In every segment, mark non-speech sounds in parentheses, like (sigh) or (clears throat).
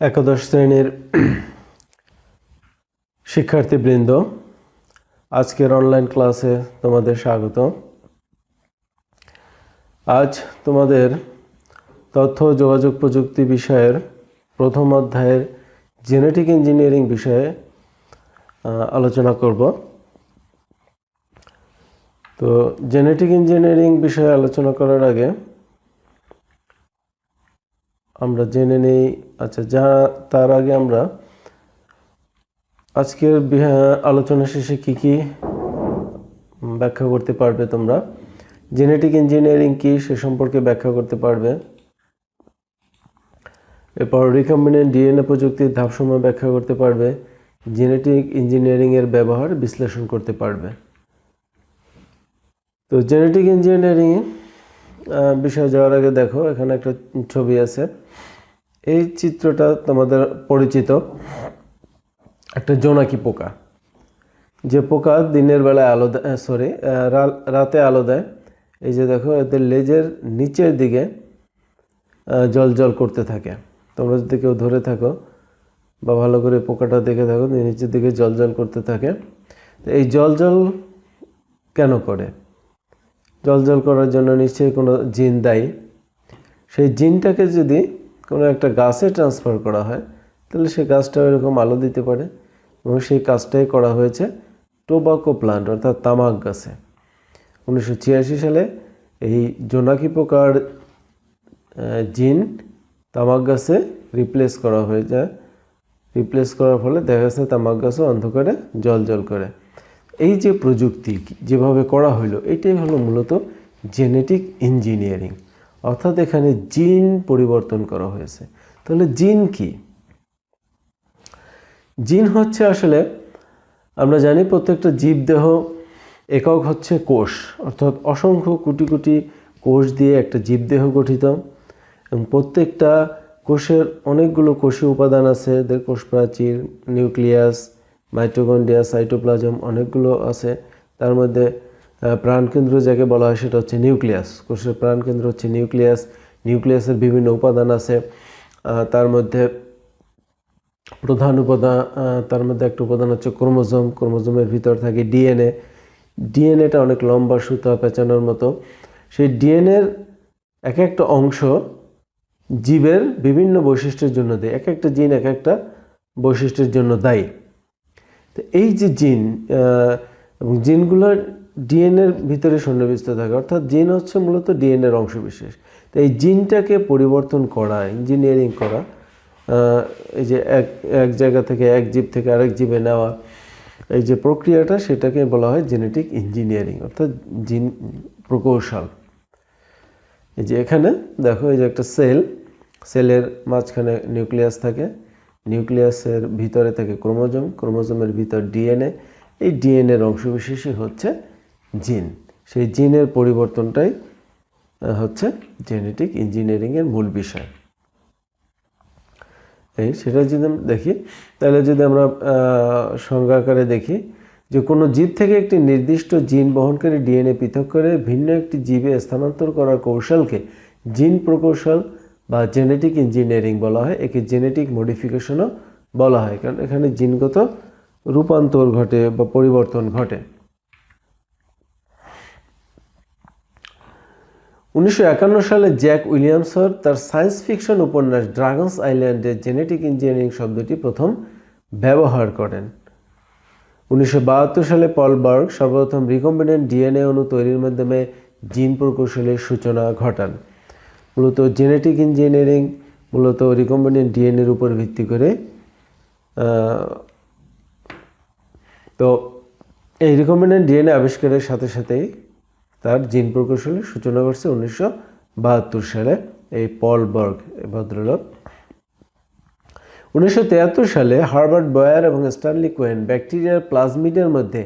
একাদশ শ্রেণির শিক্ষার্থীবৃন্দ, আজকের অনলাইন ক্লাসে তোমাদের স্বাগত। আজ তোমাদের তথ্য যোগাযোগ প্রযুক্তি বিষয়ের প্রথম অধ্যায়ের জেনেটিক ইঞ্জিনিয়ারিং বিষয়ে আলোচনা করব। তো জেনেটিক ইঞ্জিনিয়ারিং বিষয়ে আলোচনা করার আগে আমরা জেনে নেই। আচ্ছা যা তার আগে আমরা আজকের আলোচনা শেষে কি কি ব্যাখ্যা করতে পারবে তোমরা? জেনেটিক ইঞ্জিনিয়ারিং কি সে সম্পর্কে ব্যাখ্যা করতে পারবে। এরপর রিকম্বিনেন্ট ডিএনএ প্রযুক্তির ধাপসমূহ ব্যাখ্যা করতে পারবে। জেনেটিক ইঞ্জিনিয়ারিং এর ব্যবহার বিশ্লেষণ করতে পারবে। তো জেনেটিক ইঞ্জিনিয়ারিং বিষয়ে যাওয়ার আগে দেখো, এখানে একটা ছবি আছে। এই চিত্রটা তোমাদের পরিচিত। একটা জোনাকি পোকা। যে পোকা দিনের বেলায় আলো দেয় সরি রাতে আলো দেয়। এই যে দেখো এদের লেজের নিচের দিকে জল জল করতে থাকে। তোমরা যদি কেউ ধরে থাকো বা ভালো করে পোকাটা দেখে থাকো নিচের দিকে জল জল করতে থাকে, তো এই জল জল কেন করে? জল জল করার জন্য নিশ্চয়ই কোনো জিন দায়ী। সেই জিনটাকে যদি কোনো একটা গাছে ট্রান্সফার করা হয়, তাহলে সেই গাছটা এরকম আলো দিতে পারে এবং সেই কাজটাই করা হয়েছে টোবাকো প্লান্ট অর্থাৎ তামাক গাছে। উনিশশো ছিয়াশি সালে এই জোনাকি পোকার জিন তামাক গাছে রিপ্লেস করা হয়ে যায়। রিপ্লেস করার ফলে দেখা যাচ্ছে তামাক গাছও অন্ধকারে জল জল করে। এই যে প্রযুক্তি, যেভাবে করা হলো এটাই হলো মূলত জেনেটিক ইঞ্জিনিয়ারিং অর্থাৎ এখানে জিন পরিবর্তন করা হয়েছে। তাহলে জিন কি? জিন হচ্ছে আসলে, আমরা জানি প্রত্যেকটা জীবদেহ একক হচ্ছে কোষ, অর্থাৎ অসংখ্য কোটি কোটি কোষ দিয়ে একটা জীবদেহ গঠিত। এবং প্রত্যেকটা কোষের অনেকগুলো কোষীয় উপাদান আছে, এদের কোষ প্রাচীর, নিউক্লিয়াস, মাইটোকন্ড্রিয়া, সাইটোপ্লাজম অনেকগুলো আছে। তার মধ্যে প্রাণকেন্দ্র যাকে বলা হয় সেটা হচ্ছে নিউক্লিয়াস। কোষের প্রাণকেন্দ্র হচ্ছে নিউক্লিয়াস। নিউক্লিয়াসের বিভিন্ন উপাদান আছে। তার মধ্যে প্রধান উপাদান তার মধ্যে একটা উপাদান হচ্ছে ক্রোমোজোম। ক্রোমোজোমের ভিতর থাকে ডিএনএ। ডিএনএটা অনেক লম্বা সুতা পেঁচানোর মতো। সেই ডিএনএর এক একটা অংশ জীবের বিভিন্ন বৈশিষ্ট্যের জন্য দেয়। এক একটা জিন এক একটা বৈশিষ্ট্যের জন্য দায়ী। তো এই যে জিন এবং জিনগুলোর ডিএনএর ভিতরে সন্নিবিষ্ট থাকে। অর্থাৎ জিন হচ্ছে মূলত ডিএনএর অংশ বিশেষ তো এই জিনটাকে পরিবর্তন করা ইঞ্জিনিয়ারিং করা এই যে এক এক জায়গা থেকে এক জীব থেকে আরেক জীবে নেওয়া, এই যে প্রক্রিয়াটা সেটাকে বলা হয় জেনেটিক ইঞ্জিনিয়ারিং অর্থাৎ জিন প্রকৌশল। এই যে এখানে দেখো, এই যে একটা সেল সেলের মাঝখানে নিউক্লিয়াস থাকে। নিউক্লিয়াসের ভিতরে থাকে ক্রোমোজোম, ক্রোমোজোমের ভিতর ডিএনএ এই ডিএনএর অংশবিশেষই হচ্ছে জিন। সেই জিনের পরিবর্তনটাই হচ্ছে জেনেটিক ইঞ্জিনিয়ারিংয়ের মূল বিষয়। এই সেটা যদি আমরা দেখি, তাহলে যদি আমরা সংজ্ঞাকারে দেখি যে কোনো জীব থেকে একটি নির্দিষ্ট জিন বহনকারী ডিএনএ পৃথক করে ভিন্ন একটি জীবে স্থানান্তর করার কৌশলকে জিন প্রকৌশল বা জেনেটিক ইঞ্জিনিয়ারিং বলা হয়। একে জেনেটিক মডিফিকেশনও বলা হয়। কারণ এখানে জিনগত রূপান্তর ঘটে বা পরিবর্তন ঘটে। উনিশশো একান্ন সালে জ্যাক উইলিয়ামসর তার সায়েন্স ফিকশন উপন্যাস ড্রাগনস আইল্যান্ডে জেনেটিক ইঞ্জিনিয়ারিং শব্দটি প্রথম ব্যবহার করেন। উনিশশো বাহাত্তর সালে পল বার্গ সর্বপ্রথম রিকম্বিনেন্ট ডিএনএ অণু তৈরির মাধ্যমে জিন প্রকৌশলের সূচনা ঘটান। মূলত জেনেটিক ইঞ্জিনিয়ারিং, মূলত রিকম্বিনেন্ট ডিএনএর উপর ভিত্তি করে তো এই রিকম্বিনেন্ট ডিএনএ আবিষ্কারের সাথে সাথেই তার জিন প্রকৌশলের সূচনা করছে উনিশশো বাহাত্তর সালে এই পল বার্গ ভদ্রলোক। উনিশশো সালে হার্বার্ট বয়ার এবং স্টানলি কোয়েন ব্যাকটেরিয়ার প্লাজমিডের মধ্যে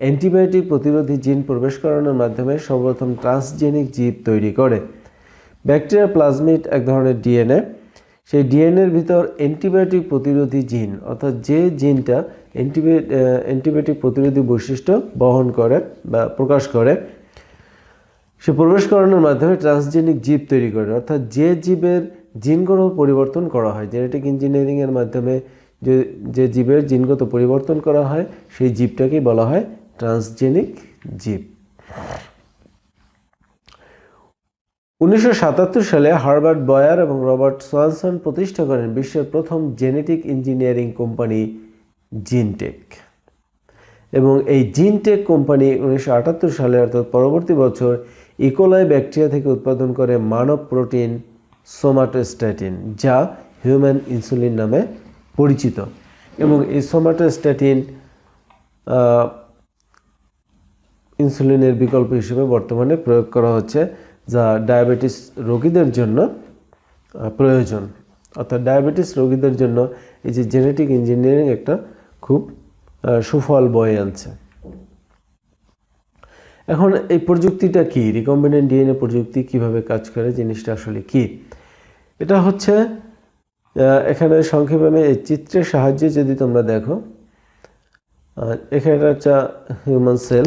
অ্যান্টিবায়োটিক প্রতিরোধী জিন প্রবেশ করানোর মাধ্যমে সর্বপ্রথম ট্রান্সজেনিক জীব তৈরি করে। ব্যাকটেরিয়া প্লাজমিড এক ধরনের ডিএনএ। সেই ডিএনএর ভিতর অ্যান্টিবায়োটিক প্রতিরোধী জিন অর্থাৎ যে জিনটা অ্যান্টিবায়ো অ্যান্টিবায়োটিক প্রতিরোধী বৈশিষ্ট্য বহন করে বা প্রকাশ করে সে প্রবেশ করানোর মাধ্যমে ট্রান্সজেনিক জীব তৈরি করে। অর্থাৎ যে জীবের জিনগত পরিবর্তন করা হয় জেনেটিক ইঞ্জিনিয়ারিংয়ের মাধ্যমে যে যে জীবের জিনগত পরিবর্তন করা হয়, সেই জীবটাকেই বলা হয় ট্রান্সজেনিক জীব। উনিশশো সাতাত্তর সালে হার্বার্ট বয়ার এবং রবার্ট সোয়ানসন প্রতিষ্ঠা করেন বিশ্বের প্রথম জেনেটিক ইঞ্জিনিয়ারিং কোম্পানি জিনটেক এবং এই জিনটেক কোম্পানি উনিশশো আটাত্তর সালে, অর্থাৎ পরবর্তী বছর ইকোলাই ব্যাকটেরিয়া থেকে উৎপাদন করে মানব প্রোটিন সোমাটোস্ট্যাটিন যা হিউম্যান ইনসুলিন নামে পরিচিত। এবং এই সোমাটোস্ট্যাটিন ইনসুলিনের বিকল্প হিসেবে বর্তমানে প্রয়োগ করা হচ্ছে, যা ডায়াবেটিস রোগীদের জন্য প্রয়োজন। অর্থাৎ ডায়াবেটিস রোগীদের জন্য এই যে জেনেটিক ইঞ্জিনিয়ারিং একটা খুব সুফল বয়ে আনছে। এখন এই প্রযুক্তিটা কি? রিকম্বিনেন্ট ডিএনএ প্রযুক্তি কীভাবে কাজ করে? জিনিসটা আসলে কি? এটা হচ্ছে এখানে সংক্ষেপে আমি এই চিত্রের সাহায্যে যদি তোমরা দেখো এখানে একটা হিউম্যান সেল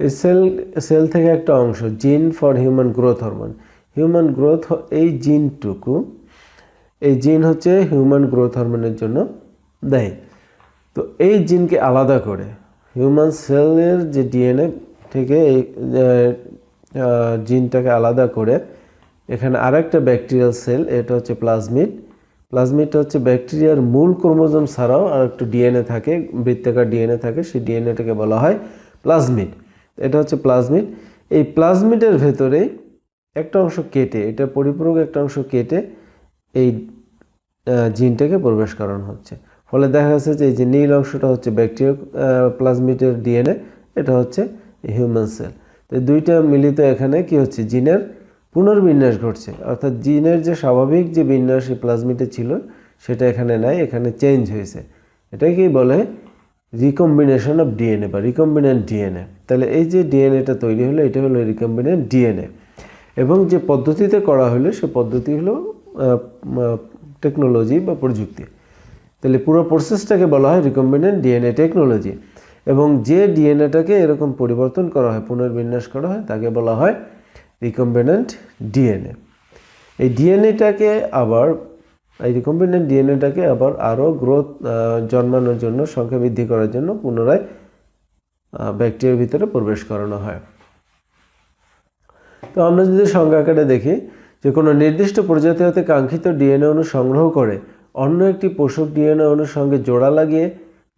এই সেল সেল থেকে একটা অংশ gene for human growth hormone human growth এই জিনটুকু এই জিন হচ্ছে হিউম্যান গ্রোথ হরমোনের জন্য দেয়। তো এই জিনকে আলাদা করে। হিউম্যান সেলের যে ডিএনএ থেকে এই জিনটাকে আলাদা করে, এখানে আরেকটা ব্যাকটেরিয়াল সেল এটা হচ্ছে প্লাজমিড প্লাজমিডটা হচ্ছে ব্যাকটেরিয়ার মূল ক্রোমোজোম ছাড়াও আর একটু ডিএনএ থাকে, বৃত্তাকার ডিএনএ থাকে, সেই ডিএনএটাকে বলা হয় প্লাজমিড এটা হচ্ছে প্লাজমিড এই প্লাজমিডের ভেতরেই একটা অংশ কেটে, এটা পরিপূরক একটা অংশ কেটে এই জিনটাকে প্রবেশ করানো হচ্ছে। ফলে দেখা যাচ্ছে যে এই যে নীল অংশটা হচ্ছে ব্যাকটেরিয়া প্লাজমিডের ডিএনএ, এটা হচ্ছে হিউম্যান সেল। তো দুইটা মিলিত এখানে কি হচ্ছে? জিনের পুনর্বিন্যাস ঘটছে। অর্থাৎ জিনের যে স্বাভাবিক যে বিন্যাস এই প্লাজমিডে ছিল, সেটা এখানে নাই, এখানে চেঞ্জ হয়েছে। এটাকেই বলে রিকম্বিনেশন অফ ডিএনএ বা রিকম্বিনেন্ট ডিএনএ। তাহলে এই যে ডিএনএটা তৈরি হলো, এটা হলো রিকম্বিনেন্ট ডিএনএ। এবং যে পদ্ধতিতে করা হলো, সে পদ্ধতি হলো টেকনোলজি বা প্রযুক্তি। তাহলে পুরো প্রসেসটাকে বলা হয় রিকম্বিনেন্ট ডিএনএ টেকনোলজি এবং যে ডিএনএটাকে এরকম পরিবর্তন করা হয়, পুনর্বিন্যাস করা হয়, তাকে বলা হয় রিকম্বিনেন্ট ডিএনএ এই ডিএনএটাকে আবার, এই রিকম্বিনেন্ট ডিএনএটাকে আবার আরও গ্রোথ জন্মানোর জন্য, সংখ্যা বৃদ্ধি করার জন্য পুনরায় ব্যাকটেরিয়ার ভিতরে প্রবেশ করানো হয়। তো আমরা যদি সংজ্ঞা আকারে দেখি, যে কোনো নির্দিষ্ট প্রজাতি হতে কাঙ্ক্ষিত ডিএনএ অণু সংগ্রহ করে অন্য একটি পোষক ডিএনএ অণুর সঙ্গে জোড়া লাগিয়ে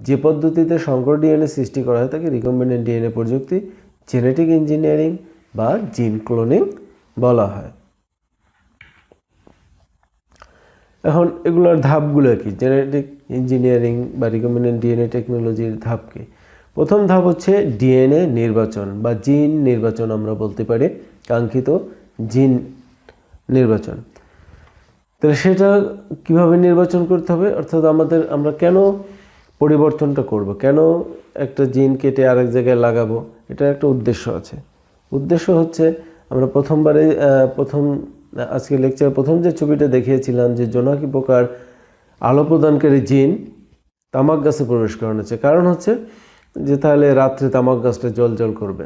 যে পদ্ধতিতে সংকর ডিএনএ সৃষ্টি করা হয় তাকে রিকম্বিনেন্ট ডিএনএ প্রযুক্তি জেনেটিক ইঞ্জিনিয়ারিং বা জিন ক্লোনিং বলা হয়। এখন এগুলোর ধাপগুলো কি? জেনেটিক ইঞ্জিনিয়ারিং বা রিকম্বিনেন্ট ডিএনএ টেকনোলজির ধাপ কি? প্রথম ধাপ হচ্ছে ডিএনএ নির্বাচন বা জিন নির্বাচন আমরা বলতে পারি, কাঙ্ক্ষিত জিন নির্বাচন। তাহলে সেটা কীভাবে নির্বাচন করতে হবে? অর্থাৎ আমাদের, আমরা কেন পরিবর্তনটা করব? কেন একটা জিন কেটে আরেক জায়গায় লাগাবো? এটা একটা উদ্দেশ্য আছে। উদ্দেশ্য হচ্ছে, আমরা প্রথমবারে প্রথম, আজকে লেকচার প্রথম যে ছবিটা দেখিয়েছিলাম যে জোনাকি পোকার আলো প্রদানকারী জিন তামাক গাছে প্রবেশ করানো হচ্ছে। কারণ হচ্ছে যে তাহলে রাত্রে তামাক গাছটা জল জল করবে,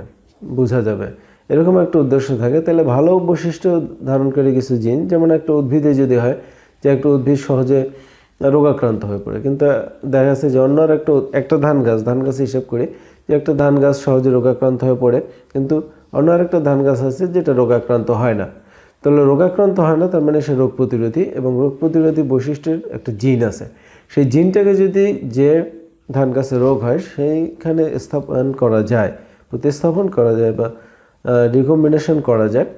বোঝা যাবে। এরকম একটা উদ্দেশ্য থাকে। তাহলে ভালো বৈশিষ্ট্য ধারণকারী কিছু জিন, যেমন একটা উদ্ভিদে যদি হয়, যে একটা উদ্ভিদ সহজে রোগাক্রান্ত হয়ে পড়ে। কিন্তু দেখা যাচ্ছে যে অন্য একটা একটা ধান গাছ ধান গাছ হিসেব করে, যে একটা ধান গাছ সহজে রোগাক্রান্ত হয়ে পড়ে, কিন্তু অন্য আরেকটা ধান গাছ আছে যেটা রোগাক্রান্ত হয় না। তাহলে রোগাক্রান্ত হয় না, তার মানে সে রোগ প্রতিরোধী এবং রোগ প্রতিরোধী বৈশিষ্ট্যের একটা জিন আছে। সেই জিনটাকে যদি যে ধান গাছে রোগ হয়, সেইখানে স্থাপন করা যায়, প্রতিস্থাপন করা যায় বা রিকম্বিনেশন করা যায়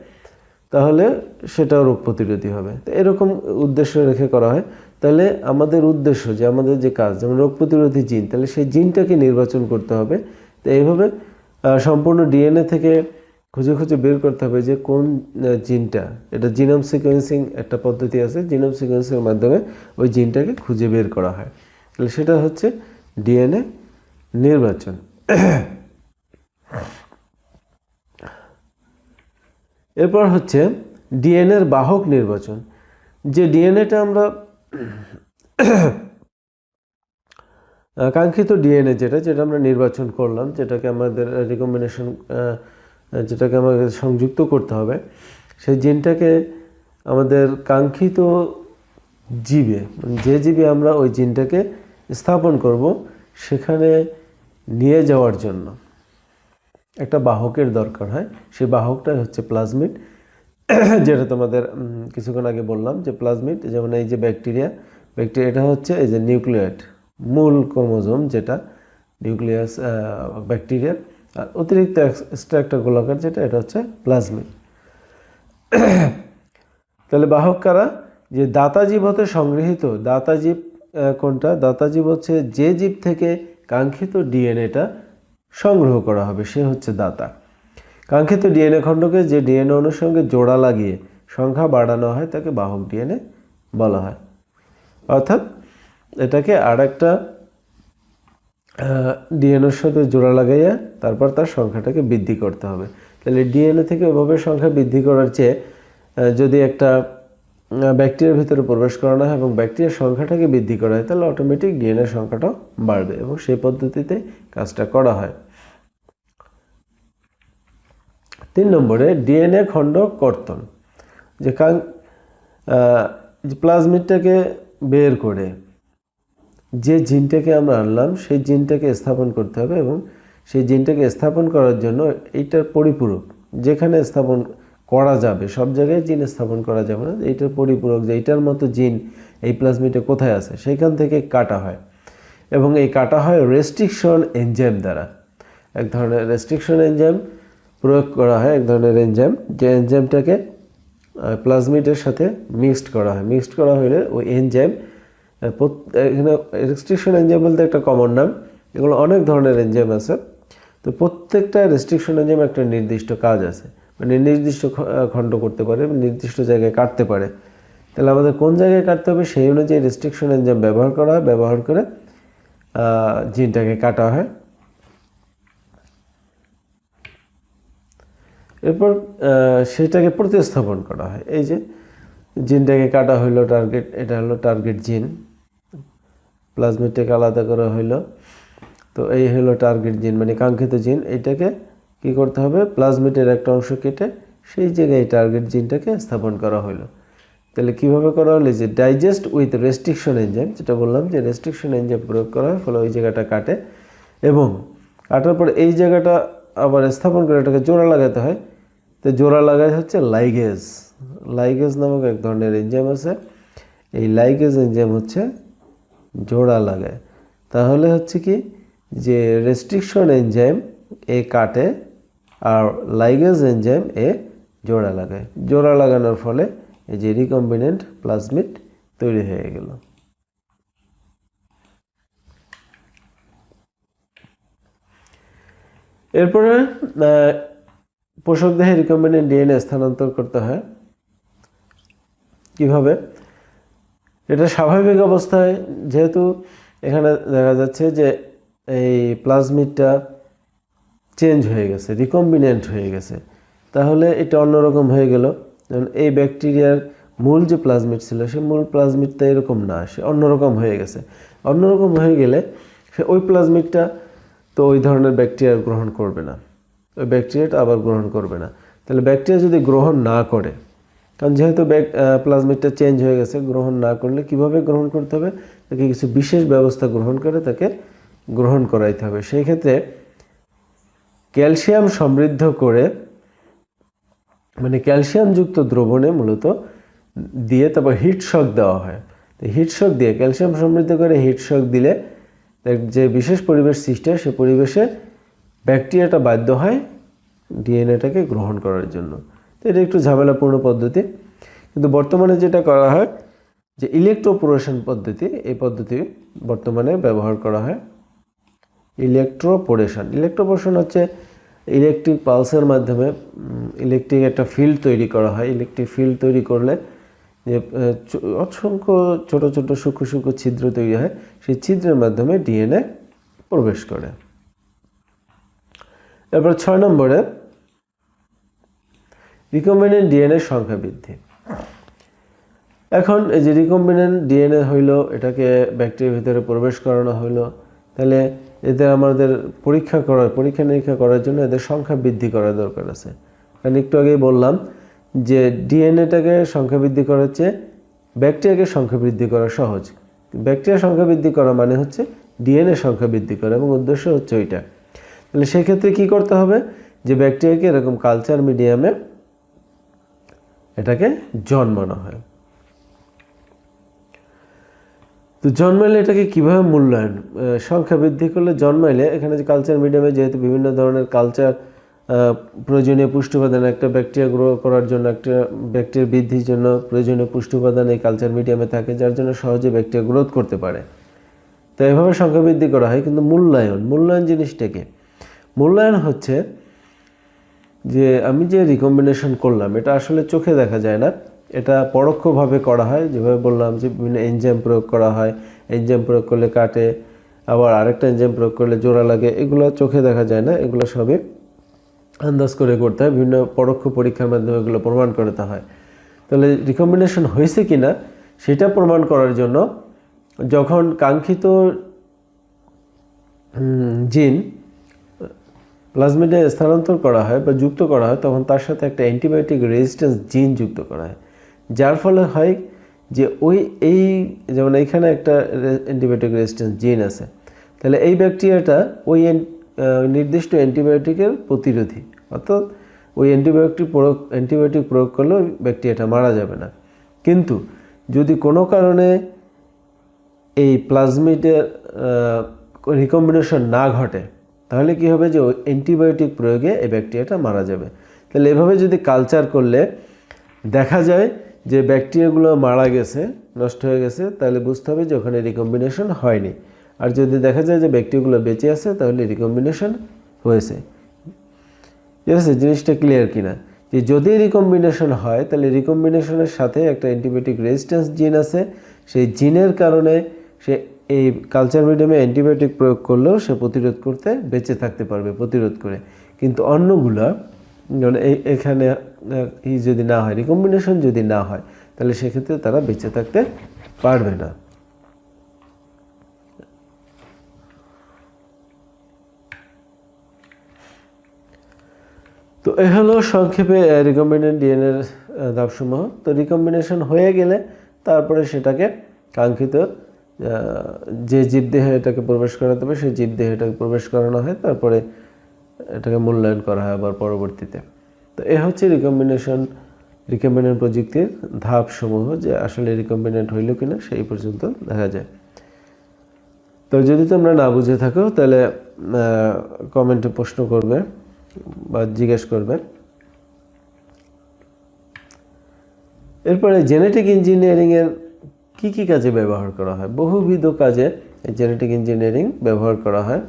তাহলে সেটাও রোগ প্রতিরোধী হবে। তো এরকম উদ্দেশ্য রেখে করা হয়। তাহলে আমাদের উদ্দেশ্য যে আমাদের যে কাজ, যেমন রোগ প্রতিরোধী জিন তাহলে সেই জিনটাকে নির্বাচন করতে হবে। তো এইভাবে সম্পূর্ণ ডিএনএ থেকে খুঁজে খুঁজে বের করতে হবে যে কোন জিনটা এটা জিনোম সিকোয়েন্সিং একটা পদ্ধতি আছে জিনোম সিকোয়েন্সিংয়ের মাধ্যমে ওই জিনটাকে খুঁজে বের করা হয়। তাহলে সেটা হচ্ছে ডিএনএ নির্বাচন। এরপর হচ্ছে ডিএনএর বাহক নির্বাচন। যে ডিএনএটা আমরা (coughs) কাঙ্ক্ষিত ডিএনএ যেটা যেটা আমরা নির্বাচন করলাম, যেটাকে আমাদের রিকম্বিনেশন যেটাকে আমাদের সংযুক্ত করতে হবে, সেই জিনটাকে আমাদের কাঙ্ক্ষিত জীবে, যে জীবে আমরা ওই জিনটাকে স্থাপন করব, সেখানে নিয়ে যাওয়ার জন্য। একটা বাহকের দরকার হয়। সেই বাহকটাই হচ্ছে প্লাজমিড, (clears throat) যেটা তোমাদের কিছুক্ষণ আগে বললাম যে প্লাজমিড, যেমন এই যে ব্যাকটেরিয়া ব্যাকটেরিয়া, এটা হচ্ছে এই যে নিউক্লিয়েট মূল ক্রোমোজোম যেটা নিউক্লিয়াস ব্যাকটেরিয়ার, আর অতিরিক্ত এক্সট্রা একটা গোলাকার যেটা, এটা হচ্ছে প্লাজমিড। (clears throat) তাহলে বাহক কারা? যে দাতা জীব হতে সংগৃহীত, দাতা জীব কোনটা? দাতা জীব হচ্ছে যে জীব থেকে কাঙ্ক্ষিত ডিএনএটা সংগ্রহ করা হবে, সে হচ্ছে দাতা। কাঙ্ক্ষিত ডিএনএ খণ্ডকে যে ডিএনএ অণুর সঙ্গে জোড়া লাগিয়ে সংখ্যা বাড়ানো হয়, তাকে বাহক ডিএনএ বলা হয়। অর্থাৎ এটাকে আর একটা ডিএনএর সাথে জোড়া লাগাইয়া তারপর তার সংখ্যাটাকে বৃদ্ধি করতে হবে। তাহলে ডিএনএ থেকে ওভাবে সংখ্যা বৃদ্ধি করার চেয়ে যদি একটা ব্যাকটেরিয়ার ভিতরে প্রবেশ করানো হয় এবং ব্যাকটেরিয়ার সংখ্যাটাকে বৃদ্ধি করা হয় তাহলে অটোমেটিক ডিএনএ সংখ্যাটাও বাড়বে এবং সেই পদ্ধতিতে কাজটা করা হয়। তিন নম্বরে ডিএনএ খণ্ড কর্তন যে কাং প্লাজমিডটাকে বের করে যে জিনটাকে আমরা আনলাম, সেই জিনটাকে স্থাপন করতে হবে এবং সেই জিনটাকে স্থাপন করার জন্য এইটার পরিপূরক, যেখানে স্থাপন করা যাবে, সব জায়গায় জিন স্থাপন করা যাবে না। এইটার পরিপূরক যে এইটার মতো জিন এই প্লাজমিডে কোথায় আছে, সেখান থেকে কাটা হয়। এবং এই কাটা হয় রেস্ট্রিকশন এনজাইম দ্বারা। এক ধরনের রেস্ট্রিকশন এনজাইম প্রয়োগ করা হয়, এক ধরনের এনজাইম যে এনজাইমটাকে প্লাজমিডের সাথে মিক্সড করা হয়। মিক্সড করা হলে ওই এনজাইম এখানে রেস্ট্রিকশন এনজাইম বলতে একটা কমন নাম। এগুলো অনেক ধরনের এনজাইম আছে। তো প্রত্যেকটা রেস্ট্রিকশন এনজাইম একটা নির্দিষ্ট কাজ আছে। মানে নির্দিষ্ট খণ্ড করতে পারে, নির্দিষ্ট জায়গায় কাটতে পারে। তাহলে আমাদের কোন জায়গায় কাটতে হবে সেই অনুযায়ী রেস্ট্রিকশন এনজাইম ব্যবহার করা হয়, ব্যবহার করে জিনটাকে কাটা হয়। এরপর সেটাকে প্রতিস্থাপন করা হয়। এই যে জিনটাকে কাটা হইল টার্গেট এটা হলো টার্গেট জিন প্লাজমিডটাকে আলাদা করা হইল। তো এই হলো টার্গেট জিন মানে কাঙ্ক্ষিত জিন এইটাকে কি করতে হবে? প্লাজমিডের একটা অংশ কেটে সেই জায়গায় টার্গেট জিনটাকে স্থাপন করা হলো তাহলে কীভাবে করা হলো? যে ডাইজেস্ট উইথ রেস্ট্রিকশন এনজাইম যেটা বললাম যে রেস্ট্রিকশন এনজাইম প্রয়োগ করা হয়, ফলে ওই জায়গাটা কাটে এবং কাটার পর এই জায়গাটা আবার স্থাপন করে এটাকে জোড়া লাগাতে হয়। তো জোড়া লাগাই হচ্ছে লাইগেজ লাইগেজ নামক এক ধরনের এনজাইম আছে। এই লাইগেজ এনজাইম হচ্ছে জোড়া লাগায়। তাহলে হচ্ছে কি? যে রেস্ট্রিকশন এনজাইম এ কাটে আর লাইগেজ এনজাইম এ জোড়া লাগায়। জোড়া লাগানোর ফলে এই যে রিকম্বিনেন্ট প্লাজমিড তৈরি হয়ে গেল। এরপরে পোষক দেহে রিকম্বিনেন্ট ডিএনএ স্থানান্তর করতে হয়। কীভাবে? এটা স্বাভাবিক অবস্থায় যেহেতু এখানে দেখা যাচ্ছে যে এই প্লাজমিডটা চেঞ্জ হয়ে গেছে রিকম্বিনেন্ট হয়ে গেছে। তাহলে এটা অন্যরকম হয়ে গেল। যেমন এই ব্যাকটেরিয়ার মূল যে প্লাজমিড ছিল, সে মূল প্লাজমিডটা এরকম না, সে অন্যরকম হয়ে গেছে। অন্যরকম হয়ে গেলে সে ওই প্লাজমিডটা তো ওই ধরনের ব্যাকটেরিয়া গ্রহণ করবে না। ওই ব্যাকটেরিয়াটা আবার গ্রহণ করবে না। তাহলে ব্যাকটেরিয়া যদি গ্রহণ না করে, কারণ যেহেতু ব্যাক প্লাজমিডটা চেঞ্জ হয়ে গেছে, গ্রহণ না করলে কীভাবে গ্রহণ করতে হবে? তাকে কিছু বিশেষ ব্যবস্থা গ্রহণ করে তাকে গ্রহণ করাইতে হবে। সেই ক্ষেত্রে ক্যালসিয়াম সমৃদ্ধ করে মানে ক্যালসিয়ামযুক্ত দ্রবণে মূলত দিয়ে তারপর হিট শক দেওয়া হয়। তো হিট শক দিয়ে, ক্যালসিয়াম সমৃদ্ধ করে হিট শক দিলে যে বিশেষ পরিবেশ সৃষ্টি হয়, সে পরিবেশে ব্যাকটেরিয়াটা বাধ্য হয় ডিএনএটাকে গ্রহণ করার জন্য। তো এটা একটু ঝামেলাপূর্ণ পদ্ধতি। কিন্তু বর্তমানে যেটা করা হয়, যে ইলেকট্রোপোরেশন পদ্ধতি, এই পদ্ধতি বর্তমানে ব্যবহার করা হয়। ইলেকট্রোপোরেশন ইলেকট্রোপোরেশন হচ্ছে ইলেকট্রিক পালসের মাধ্যমে ইলেকট্রিক একটা ফিল্ড তৈরি করা হয়। ইলেকট্রিক ফিল্ড তৈরি করলে যে অসংখ্য ছোট ছোট সূক্ষ্ম সূক্ষ্ম ছিদ্র তৈরি হয়। সেই ছিদ্রের মাধ্যমে ডিএনএ প্রবেশ করে। এরপর ছয় নম্বরে রিকম্বিনেন্ট ডিএনএ সংখ্যা বৃদ্ধি। এখন এই যে রিকম্বিনেন্ট ডিএনএ হইল, এটাকে ব্যাকটেরিয়ার ভিতরে প্রবেশ করানো হইল, তাহলে এদের আমাদের পরীক্ষা করার, পরীক্ষা নিরীক্ষা করার জন্য এদের সংখ্যা বৃদ্ধি করার দরকার আছে। কারণ একটু আগেই বললাম যে ডিএনএটাকে সংখ্যা বৃদ্ধি করার চেয়ে ব্যাকটেরিয়াকে সংখ্যা বৃদ্ধি করা সহজ। ব্যাকটেরিয়া সংখ্যা বৃদ্ধি করা মানে হচ্ছে ডিএনএ সংখ্যা বৃদ্ধি করা এবং উদ্দেশ্য হচ্ছে ওইটা। তাহলে সেক্ষেত্রে কি করতে হবে? যে ব্যাকটেরিয়াকে এরকম কালচার মিডিয়ামে এটাকে জন্মানো হয়। তো জন্মাইলে এটাকে কীভাবে মূল্যায়ন? সংখ্যা বৃদ্ধি করলে জন্মাইলে এখানে যে কালচার মিডিয়ামে যেহেতু বিভিন্ন ধরনের কালচার প্রয়োজনীয় পুষ্টি উপাদান একটা ব্যাকটেরিয়া গ্রো করার জন্য, একটা ব্যাকটেরিয়া বৃদ্ধির জন্য প্রয়োজনীয় পুষ্টি উপাদান এই কালচার মিডিয়ামে থাকে, যার জন্য সহজে ব্যাকটেরিয়া গ্রোথ করতে পারে। তো এভাবে সংখ্যা বৃদ্ধি করা হয়, কিন্তু মূল্যায়ন মূল্যায়ন জিনিসটাকে। মূল্যায়ন হচ্ছে যে আমি যে রিকম্বিনেশন করলাম, এটা আসলে চোখে দেখা যায় না এটা পরোক্ষভাবে করা হয়, যেভাবে বললাম যে বিভিন্ন এনজাইম প্রয়োগ করা হয় এনজাইম প্রয়োগ করলে কাটে, আবার আরেকটা এনজাইম প্রয়োগ করলে জোড়া লাগে, এগুলো চোখে দেখা যায় না, এগুলো সবই আন্দাজ করে করতে হয়, বিভিন্ন পরোক্ষ পরীক্ষার মাধ্যমে এগুলো প্রমাণ করতে হয়। তাহলে রিকম্বিনেশন হয়েছে কি না সেটা প্রমাণ করার জন্য যখন কাঙ্ক্ষিত জিন প্লাজমিডে স্থানান্তর করা হয় বা যুক্ত করা হয়, তখন তার সাথে একটা অ্যান্টিবায়োটিক রেজিস্ট্যান্স জিন যুক্ত করা হয়। যার ফলে হয় যে ওই, এই যেমন এইখানে একটা অ্যান্টিবায়োটিক রেজিস্ট্যান্স জিন আছে, তাহলে এই ব্যাকটেরিয়াটা ওই নির্দিষ্ট অ্যান্টিবায়োটিকের প্রতিরোধী, অর্থাৎ ওই অ্যান্টিবায়োটিক প্রয়োগ অ্যান্টিবায়োটিক প্রয়োগ করলে ওই ব্যাকটেরিয়াটা মারা যাবে না। কিন্তু যদি কোনো কারণে এই প্লাজমিডের রিকম্বিনেশন না ঘটে, তাহলে কি হবে যে ওই অ্যান্টিবায়োটিক প্রয়োগে এই ব্যাকটেরিয়াটা মারা যাবে। তাহলে এভাবে যদি কালচার করলে দেখা যায় যে ব্যাকটেরিয়াগুলো মারা গেছে, নষ্ট হয়ে গেছে, তাহলে বুঝতে হবে যে ওখানে রিকম্বিনেশন হয়নি। আর যদি দেখা যায় যে ব্যাকটেরিয়াগুলো বেঁচে আছে, তাহলে রিকম্বিনেশন হয়েছে। ঠিক আছে, জিনিসটা ক্লিয়ার কিনা? যে যদি রিকম্বিনেশন হয়, তাহলে রিকম্বিনেশনের সাথে একটা অ্যান্টিবায়োটিক রেজিস্ট্যান্স জিন আছে। সেই জিনের কারণে সে এই কালচার মিডিয়ামে অ্যান্টিবায়োটিক প্রয়োগ করলেও সে প্রতিরোধ করতে বেঁচে থাকতে পারবে, প্রতিরোধ করে। কিন্তু অন্যগুলা এখানে ই যদি না হয় রিকম্বিনেশন যদি না হয়, তাহলে সেক্ষেত্রে তারা বেঁচে থাকতে পারবে না। তো এ হলো সংক্ষেপে রিকম্বিনেন্ট ডিএনএর ধাপসমূহ। তো রিকম্বিনেশন হয়ে গেলে তারপরে সেটাকে কাঙ্ক্ষিত যে জীবদেহে এটাকে প্রবেশ করাতে হবে, সেই জীবদেহে এটাকে প্রবেশ করানো হয়। তারপরে এটাকে মূল্যায়ন করা হয় আবার পরবর্তীতে। তো এ হচ্ছে রিকম্বিনেশন রিকম্বিনেন্ট প্রযুক্তির ধাপসমূহ যে আসলে রিকম্বিনেন্ট হইল কিনা সেই পর্যন্ত দেখা যায়। তো যদি তোমরা না বুঝে থাকো, তাহলে কমেন্টে প্রশ্ন করবে বা জিজ্ঞেস করবে। এরপরে জেনেটিক ইঞ্জিনিয়ারিংয়ের কি কি কাজে ব্যবহার করা হয়? বহুবিধ কাজে জেনেটিক ইঞ্জিনিয়ারিং ব্যবহার করা হয়।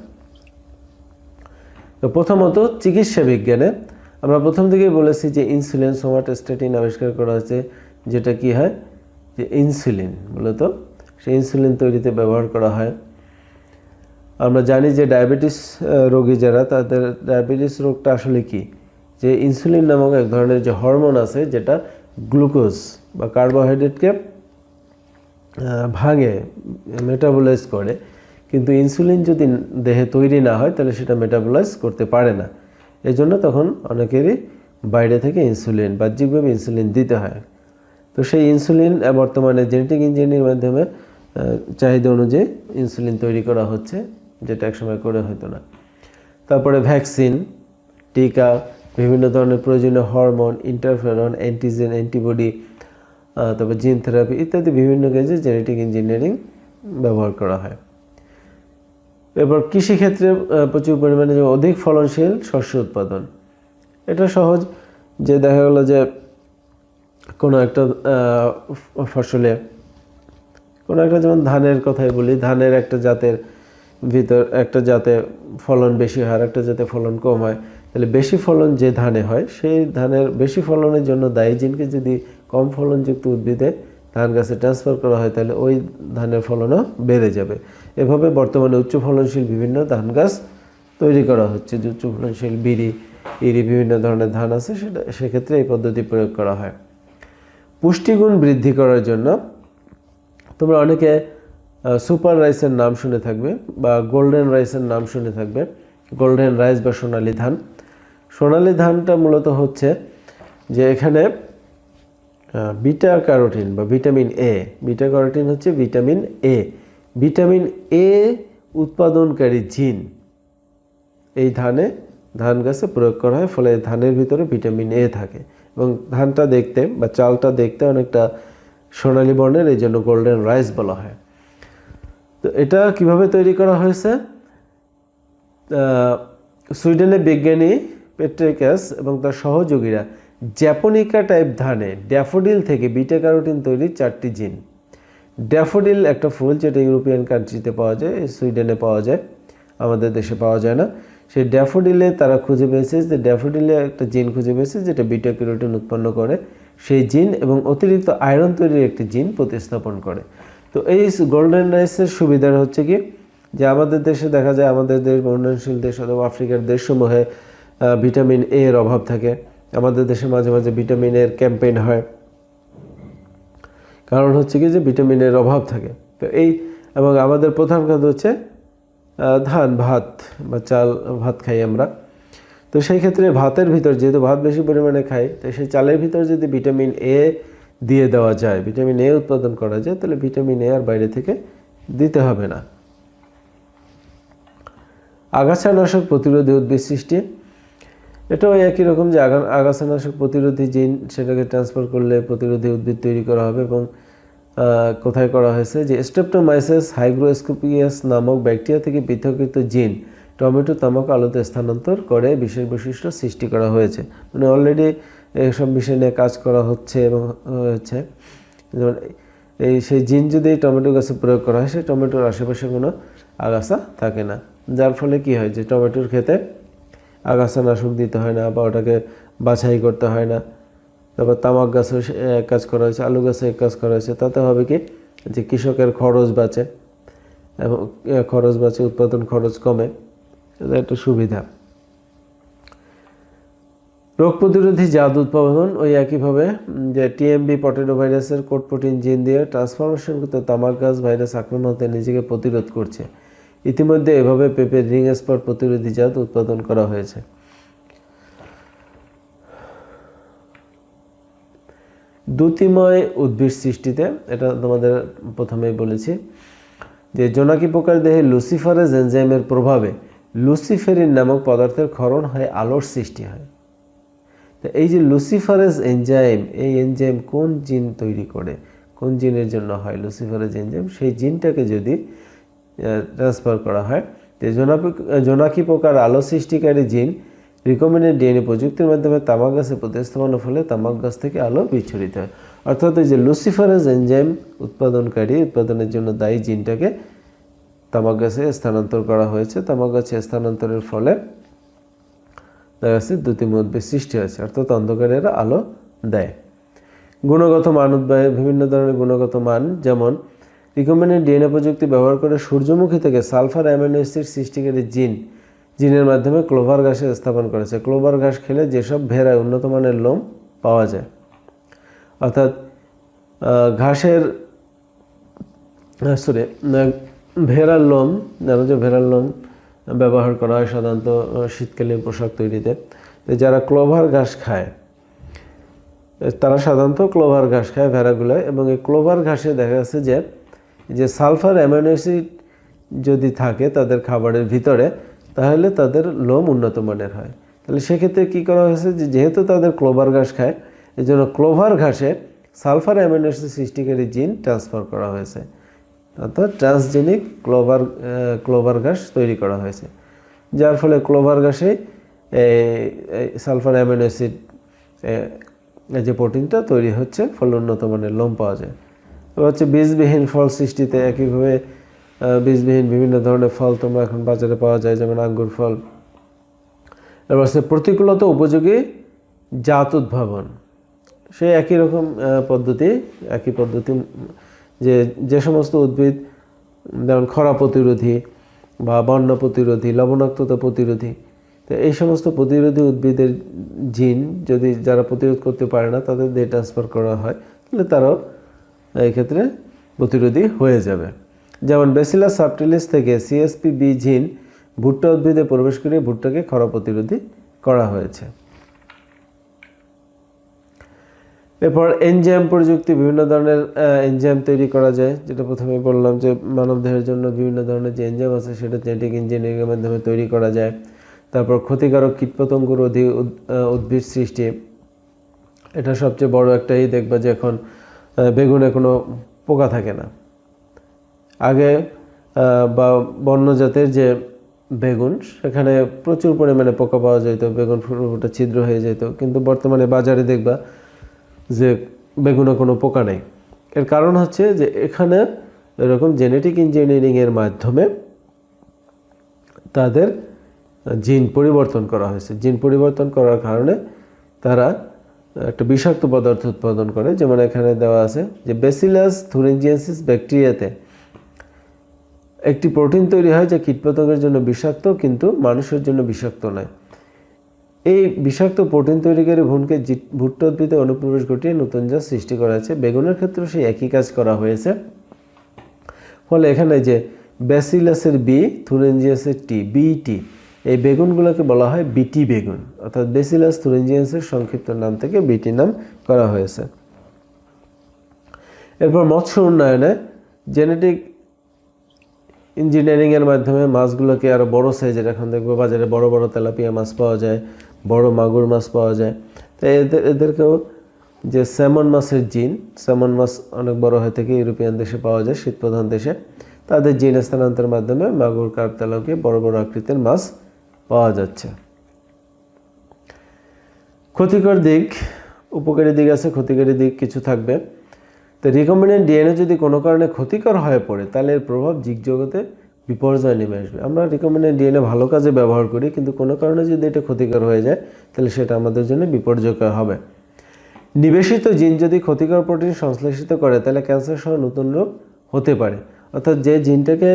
তো প্রথমত চিকিৎসা বিজ্ঞানে আমরা প্রথম থেকেই বলেছি যে ইনসুলিন সোমাটোস্ট্যাটিন আবিষ্কার করা হয়েছে, যেটা কি হয়? যে ইনসুলিন, মূলত। সেই ইনসুলিন তৈরিতে ব্যবহার করা হয়। আমরা জানি যে ডায়াবেটিস রোগী যারা, তাদের ডায়াবেটিস রোগটা আসলে কি? যে ইনসুলিন নামক এক ধরনের যে হরমোন আছে, যেটা গ্লুকোজ বা কার্বোহাইড্রেটকে ভাঙে, মেটাবোলাইজ করে। কিন্তু ইনসুলিন যদি দেহে তৈরি না হয়, তাহলে সেটা মেটাবলাইজ করতে পারে না। এই জন্য তখন অনেকেরই বাইরে থেকে ইনসুলিন, বাহ্যিকভাবে ইনসুলিন দিতে হয়। তো সেই ইনসুলিন বর্তমানে জেনেটিক ইঞ্জিনিয়ারিং মাধ্যমে চাহিদা অনুযায়ী ইনসুলিন তৈরি করা হচ্ছে, যেটা একসময় করে হতো না। তারপরে ভ্যাকসিন টিকা, বিভিন্ন ধরনের প্রয়োজনীয় হরমোন ইন্টারফেরন অ্যান্টিজেন অ্যান্টিবডি তারপর জিন থেরাপি ইত্যাদি বিভিন্ন কাজে জেনেটিক ইঞ্জিনিয়ারিং ব্যবহার করা হয়। এরপর কৃষিক্ষেত্রে প্রচুর পরিমাণে যে অধিক ফলনশীল শস্য উৎপাদন। এটা সহজ যে দেখা গেলো যে কোনো একটা ফসলে কোনো একটা যেমন ধানের কথাই বলি, ধানের একটা জাতের ভিতর, একটা জাতে ফলন বেশি হয় আর একটা জাতে ফলন কম হয়। তাহলে বেশি ফলন যে ধানে হয়, সেই ধানের বেশি ফলনের জন্য দায়ী জিনকে যদি কম ফলনযুক্ত উদ্ভিদে ধান গাছে ট্রান্সফার করা হয়, তাহলে ওই ধানের ফলনও বেড়ে যাবে। এভাবে বর্তমানে উচ্চ ফলনশীল বিভিন্ন ধান গাছ তৈরি করা হচ্ছে, যে উচ্চ ফলনশীল বিড়ি, ইরি বিভিন্ন ধরনের ধান আছে, সেটা সেক্ষেত্রে এই পদ্ধতি প্রয়োগ করা হয়। পুষ্টিগুণ বৃদ্ধি করার জন্য তোমরা অনেকে সুপার রাইসের নাম শুনে থাকবে বা গোল্ডেন রাইসের নাম শুনে থাকবে, গোল্ডেন রাইস বা সোনালি ধান। সোনালি ধানটা মূলত হচ্ছে যে এখানে বিটা ক্যারোটিন বা ভিটামিন এ বিটা ক্যারোটিন হচ্ছে ভিটামিন এ ভিটামিন এ উৎপাদনকারী জিন। এই ধানে ধান গাছে প্রয়োগ করা হয়, ফলে ধানের ভিতরে ভিটামিন এ থাকে। এবং ধানটা দেখতে বা চালটা দেখতে অনেকটা সোনালী বর্ণের, এই জন্য গোল্ডেন রাইস বলা হয়। তো এটা কীভাবে তৈরি করা হয়েছে? সুইডেনের বিজ্ঞানী পেট্রিকাস এবং তার সহযোগীরা জ্যাপনিকা টাইপ ধানে ড্যাফোডিল থেকে বিটা ক্যারোটিন তৈরির চারটি জিন ড্যাফোডিল একটা ফুল যেটা ইউরোপিয়ান কান্ট্রিতে পাওয়া যায় সুইডেনে পাওয়া যায়, আমাদের দেশে পাওয়া যায় না। সেই ড্যাফোডিলে তারা খুঁজে পেয়েছে যে ড্যাফোডিলে একটা জিন খুঁজে পেয়েছে যেটা বিটা ক্যারোটিন উৎপন্ন করে। সেই জিন এবং অতিরিক্ত আয়রন তৈরির একটি জিন প্রতিস্থাপন করে। তো এই গোল্ডেন রাইসের সুবিধাটা হচ্ছে কি? যে আমাদের দেশে দেখা যায় আমাদের দেশ উন্নয়নশীল দেশ অথবা আফ্রিকার দেশসমূহে ভিটামিন এর অভাব থাকে। আমাদের দেশে মাঝে মাঝে ভিটামিনের ক্যাম্পেইন হয়। কারণ হচ্ছে কি যে ভিটামিনের অভাব থাকে। তো এই এবং আমাদের প্রধান খাদ্য হচ্ছে ধান, ভাত বা চাল, ভাত খাই আমরা। তো সেই ক্ষেত্রে ভাতের ভিতর যেহেতু ভাত বেশি পরিমাণে খাই, তো সেই চালের ভিতর যদি ভিটামিন এ দিয়ে দেওয়া যায়, ভিটামিন এ উৎপাদন করা যায়, তাহলে ভিটামিন এ আর বাইরে থেকে দিতে হবে না। আগাছানাশক প্রতিরোধী উদ্ভিদ সৃষ্টি। এটাও একই রকম যে আগা আগাছানাশক প্রতিরোধী জিন সেটাকে ট্রান্সফার করলে প্রতিরোধী উদ্ভিদ তৈরি করা হবে এবং কোথায় করা হয়েছে যে স্টেপটোমাইসিস হাইগ্রোস্কোপিয়াস নামক ব্যাকটেরিয়া থেকে পৃথকৃত জিন টমেটো, তামাক আলুতে স্থানান্তর করে বিশেষ বৈশিষ্ট্য সৃষ্টি করা হয়েছে। মানে অলরেডি এসব বিষয় নিয়ে কাজ করা হচ্ছে এবং হচ্ছে, যেমন এই সেই জিন যদি টমেটো গাছে প্রয়োগ করা হয়, সেই টমেটোর আশেপাশে কোনো আগাছা থাকে না। যার ফলে কি হয় যে টমেটোর ক্ষেতে আগাছা নাশক দিতে হয় না বা ওটাকে বাছাই করতে হয় না। তারপর তামাক গাছও এক কাজ করা হয়েছে, আলু গাছে এক কাজ করা হয়েছে। তাতে হবে কি? যে কৃষকের খরচ বাঁচে এবং খরচ বাঁচে, উৎপাদন খরচ কমে। এটা একটা সুবিধা। রোগ প্রতিরোধী জাত উৎপাদন ওই একইভাবে যে টিএমবি পটেটো ভাইরাসের কোট প্রোটিন জিন দিয়ে ট্রান্সফরমেশন করতে তামাক গাছ ভাইরাস আক্রমণ হতে নিজেকে প্রতিরোধ করছে। ইতিমধ্যে এভাবে পেঁপের রিং স্পট প্রতিরোধী জাত উৎপাদন করা হয়েছে। দ্যুতিময় উদ্ভিদ সৃষ্টিতে, এটা তোমাদের প্রথমেই বলেছি, যে জোনাকি পোকার দেহে লুসিফারেজ এনজাইমের প্রভাবে লুসিফেরিন নামক পদার্থের ক্ষরণ হয়, আলোর সৃষ্টি হয়। তো এই যে লুসিফারেজ এনজাইম, এই এনজাইম কোন জিন তৈরি করে? কোন জিনের জন্য হয় লুসিফারেজ এনজাইম? সেই জিনটাকে যদি ট্রান্সফার করা হয়। তো জোনাকি পোকার আলো সৃষ্টিকারী জিন রিকমেন্ডেড ডিএনএ প্রযুক্তির মাধ্যমে তামাক গাছে প্রতিস্থাপনের ফলে তামাক গাছ থেকে আলো বিচ্ছুরিত হয়। অর্থাৎ এই যে লুসিফারেজ এনজাইম উৎপাদনকারী, উৎপাদনের জন্য দায়ী জিনটাকে তামাক গাছে স্থানান্তর করা হয়েছে। তামাক গাছে স্থানান্তরের ফলে দেখা যাচ্ছে দ্যুতিময় উদ্ভিদ সৃষ্টি হয়েছে, অর্থাৎ অন্ধকারের আলো দেয়। গুণগত মান উদ্বাহের বিভিন্ন ধরনের গুণগত মান, যেমন রিকমেন্ডেড ডিএনএ প্রযুক্তি ব্যবহার করে সূর্যমুখী থেকে সালফার অ্যামিনো অ্যাসিড সৃষ্টিকারী জিন। জিনের মাধ্যমে ক্লোভার ঘাসে স্থাপন করেছে। ক্লোভার ঘাস খেলে যেসব ভেড়ায় উন্নত মানের লোম পাওয়া যায়। অর্থাৎ ঘাসের, সরি ভেড়ার লোম জানো যে ভেড়ার লোম ব্যবহার করা হয় সাধারণত শীতকালীন পোশাক তৈরিতে। যারা ক্লোভার ঘাস খায়, তারা সাধারণত ক্লোভার ঘাস খায় ভেড়াগুলোয় এবং এই ক্লোভার ঘাসে দেখা যাচ্ছে যে যে সালফার অ্যামিনো অ্যাসিড যদি থাকে তাদের খাবারের ভিতরে, তাহলে তাদের লোম উন্নত মানের হয়। তাহলে সেক্ষেত্রে কী করা হয়েছে যে যেহেতু তাদের ক্লোভার ঘাস খায় এই জন্য ক্লোভার ঘাসে সালফার অ্যামিনো অ্যাসিড সৃষ্টিকারী জিন ট্রান্সফার করা হয়েছে। অর্থাৎ ট্রান্সজেনিক ক্লোভার ক্লোভার ঘাস তৈরি করা হয়েছে। যার ফলে ক্লোভার ঘাসে সালফার অ্যামিনো অ্যাসিড যে প্রোটিনটা তৈরি হচ্ছে, ফলে উন্নত মানের লোম পাওয়া যায়। এবার হচ্ছে বীজবিহীন ফল সৃষ্টিতে একইভাবে বীজবিহীন বিভিন্ন ধরনের ফল তোমরা এখন বাজারে পাওয়া যায়, যেমন আঙ্গুর ফল। এবার হচ্ছে প্রতিকূলতা উপযোগী জাত উদ্ভাবন। সেই একই রকম পদ্ধতি, একই পদ্ধতি, যে যে সমস্ত উদ্ভিদ, যেমন খরা প্রতিরোধী বা বন্যা প্রতিরোধী, লবণাক্ততা প্রতিরোধী, তো এই সমস্ত প্রতিরোধী উদ্ভিদের জিন যদি যারা প্রতিরোধ করতে পারে না, তাদের দিয়ে ট্রান্সফার করা হয়, তাহলে তারাও এই ক্ষেত্রে প্রতিরোধী হয়ে যাবে। যেমন বেসিলাস সাবটিলিস থেকে সিএসপি বি জিন ভুট্টা উদ্ভিদে প্রবেশ করে ভুট্টাকে খরা প্রতিরোধী করা হয়েছে। এরপর এনজাইম প্রযুক্তি বিভিন্ন ধরনের এনজাইম তৈরি করা যায়। যেটা প্রথমে বললাম যে মানবদেহের জন্য বিভিন্ন ধরনের যে এনজাইম আছে সেটা জেনেটিক ইঞ্জিনিয়ারিংয়ের মাধ্যমে তৈরি করা যায়। তারপর ক্ষতিকারক কীটপতঙ্গ রোধী উদ- উদ্ভিদ সৃষ্টি। এটা সবচেয়ে বড় একটাই দেখবা যে এখন বেগুনে কোনো পোকা থাকে না। আগে বা বন্য জাতের যে বেগুন, সেখানে প্রচুর পরিমাণে পোকা পাওয়া যেত বেগুন ফুটা ছিদ্র হয়ে যেত কিন্তু বর্তমানে বাজারে দেখবা যে বেগুনে কোনো পোকা নেই। এর কারণ হচ্ছে যে এখানে এরকম জেনেটিক ইঞ্জিনিয়ারিংয়ের মাধ্যমে তাদের জিন পরিবর্তন করা হয়েছে। জিন পরিবর্তন করার কারণে তারা একটা বিষাক্ত পদার্থ উৎপাদন করে, যেমন এখানে দেওয়া আছে যে বেসিলাস থুরেঞ্জিয়েন্সিস ব্যাকটেরিয়াতে একটি প্রোটিন তৈরি হয় যা কীটপতঙ্গের জন্য বিষাক্ত, কিন্তু মানুষের জন্য বিষাক্ত নয়। এই বিষাক্ত প্রোটিন তৈরিকারী জি- ভুট্টা উদ্ভিদে অনুপ্রবেশ ঘটিয়ে নতুন জাত সৃষ্টি করা হয়েছে। বেগুনের ক্ষেত্রেও সেই একই কাজ করা হয়েছে। ফলে এখানে যে ব্যাসিলাসের বি থুরেঞ্জিয়াসের টি বিটি এই বেগুনগুলোকে বলা হয় বিটি বেগুন। অর্থাৎ বেসিলাস থুরেঞ্জিয়াসের সংক্ষিপ্ত নাম থেকে বিটি নাম করা হয়েছে। এরপর মৎস্য উন্নয়নে জেনেটিক ইঞ্জিনিয়ারিংয়ের মাধ্যমে মাছগুলোকে আরও বড় সাইজের এখন দেখব বাজারে বড় বড় তেলাপিয়া মাছ পাওয়া যায়, বড় মাগুর মাছ পাওয়া যায়। তো এদের, এদেরকেও যে স্যামন মাছের জিন স্যামন মাছ অনেক বড় হয়ে থেকে ইউরোপিয়ান দেশে পাওয়া যায়, শীতপ্রধান দেশে। তাদের জিন স্থানান্তরের মাধ্যমে মাগুর, কার্প, তেলাপিয়া বড় বড় আকৃতির মাছ পাওয়া যাচ্ছে। ক্ষতিকর দিক, উপকারী দিক আছে, ক্ষতিকারী দিক কিছু থাকবে। তো রিকম্বিনেন্ট ডিএনএ যদি কোনো কারণে ক্ষতিকর হয়ে পড়ে, তাহলে এর প্রভাব জীবজগতে বিপর্যয় নেমে আসবে। আমরা রিকম্বিনেন্ট ডিএনএ ভালো কাজে ব্যবহার করি, কিন্তু কোনো কারণে যদি এটা ক্ষতিকর হয়ে যায়, তাহলে সেটা আমাদের জন্য বিপর্যয়কর হবে। নিবেশিত জিন যদি ক্ষতিকর প্রোটিন সংশ্লেষিত করে, তাহলে ক্যান্সার সহ নতুন রোগ হতে পারে। অর্থাৎ যে জিনটাকে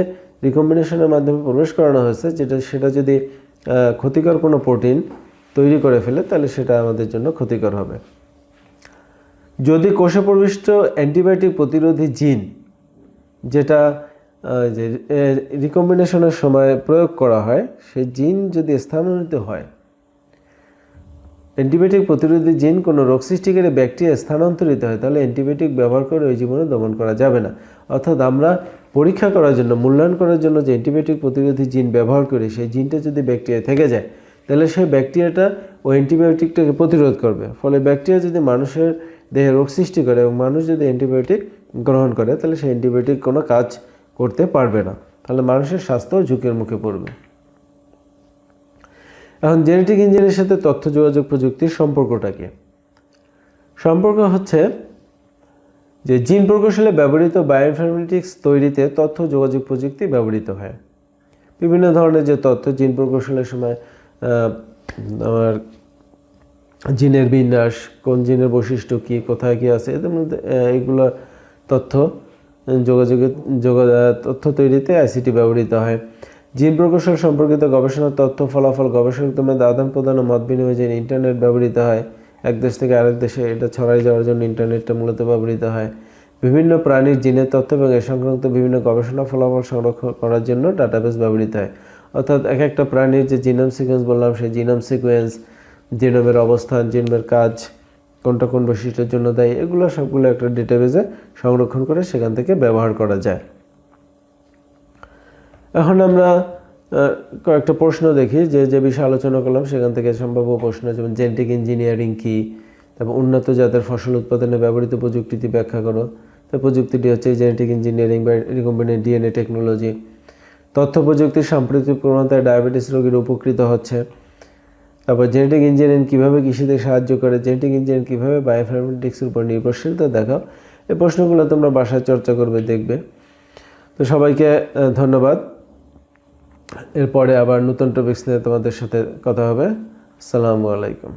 রিকম্বিনেশনের মাধ্যমে প্রবেশ করানো হয়েছে, যেটা সেটা যদি ক্ষতিকর কোনো প্রোটিন তৈরি করে ফেলে, তাহলে সেটা আমাদের জন্য ক্ষতিকর হবে। যদি কোষে প্রবিষ্ট অ্যান্টিবায়োটিক প্রতিরোধী জিন, যেটা যে রিকম্বিনেশনের সময় প্রয়োগ করা হয়, সেই জিন যদি স্থানান্তরিত হয়, অ্যান্টিবায়োটিক প্রতিরোধী জিন কোনো রোগ সৃষ্টিকারী ব্যাকটেরিয়া স্থানান্তরিত হয়, তাহলে অ্যান্টিবায়োটিক ব্যবহার করে ওই জীবনে দমন করা যাবে না। অর্থাৎ আমরা পরীক্ষা করার জন্য, মূল্যায়ন করার জন্য যে অ্যান্টিবায়োটিক প্রতিরোধী জিন ব্যবহার করি সেই জিনটা যদি ব্যাকটেরিয়া থেকে যায়, তাহলে সেই ব্যাকটেরিয়াটা ওই অ্যান্টিবায়োটিকটাকে প্রতিরোধ করবে। ফলে ব্যাকটেরিয়া যদি মানুষের দেহে রোগ সৃষ্টি করে এবং মানুষ যদি অ্যান্টিবায়োটিক গ্রহণ করে, তাহলে সেই অ্যান্টিবায়োটিক কোনো কাজ করতে পারবে না। তাহলে মানুষের স্বাস্থ্য ঝুঁকির মুখে পড়বে। এখন জেনেটিক ইঞ্জিনের সাথে তথ্য যোগাযোগ প্রযুক্তির সম্পর্কটা কি? সম্পর্ক হচ্ছে যে জিন প্রকৌশলে ব্যবহৃত বায়োইনফরমেটিক্স তৈরিতে তথ্য, যোগাযোগ প্রযুক্তি ব্যবহৃত হয়। বিভিন্ন ধরনের যে তথ্য জিন প্রকৌশলের সময় আমার জিনের বিন্যাস, কোন জিনের বৈশিষ্ট্য কী, কোথায় কী আছে, এদের মধ্যে এগুলো তথ্য যোগাযোগের যোগা, তথ্য তৈরিতে আইসিটি ব্যবহৃত হয়। জিন প্রকৌশল সম্পর্কিত গবেষণার তথ্য, ফলাফল গবেষকদের মধ্যে আদান প্রদান ও মত বিনিময়ের জন্য ইন্টারনেট ব্যবহৃত হয় এক দেশ থেকে আরেক দেশে এটা ছড়াই যাওয়ার জন্য ইন্টারনেটটা মূলত ব্যবহৃত হয়। বিভিন্ন প্রাণীর জিনের তথ্য এবং এ সংক্রান্ত বিভিন্ন গবেষণা ফলাফল সংরক্ষণ করার জন্য ডাটাবেস ব্যবহৃত হয়। অর্থাৎ এক একটা প্রাণীর যে জিনোম সিকোয়েন্স বললাম, সেই জিনোম সিকোয়েন্স জিনোমের অবস্থান জিনোমের কাজ কোনটা কোন বৈশিষ্ট্যের জন্য দেয়, এগুলো সবগুলো একটা ডেটাবেসে সংরক্ষণ করে সেখান থেকে ব্যবহার করা যায়। এখন আমরা কয়েকটা প্রশ্ন দেখি, যে যে বিষয়ে আলোচনা করলাম সেখান থেকে সম্ভাব্য প্রশ্ন যেমন জেনেটিক ইঞ্জিনিয়ারিং কি, তারপর উন্নত জাতের ফসল উৎপাদনে ব্যবহৃত প্রযুক্তিটি ব্যাখ্যা করো, তো প্রযুক্তিটি হচ্ছে জেনেটিক ইঞ্জিনিয়ারিং বা রিকম্বিনেন্ট ডিএনএ টেকনোলজি তথ্য প্রযুক্তির সাম্প্রতিক প্রবণতায় ডায়াবেটিস রোগীর উপকৃত হচ্ছে। তারপর জেনেটিক ইঞ্জিনিয়ারিং কীভাবে কৃষিতে সাহায্য করে জেনেটিক ইঞ্জিনিয়ারিং কীভাবে বায়োফার্মেটিক্সের উপর নির্ভরশীলতা দেখাও। এই প্রশ্নগুলো তোমরা বাসায় চর্চা করবে, দেখবে। তো সবাইকে ধন্যবাদ। এরপরে আবার নতুন টপিক্স নিয়ে তোমাদের সাথে কথা হবে। আসসালামু আলাইকুম।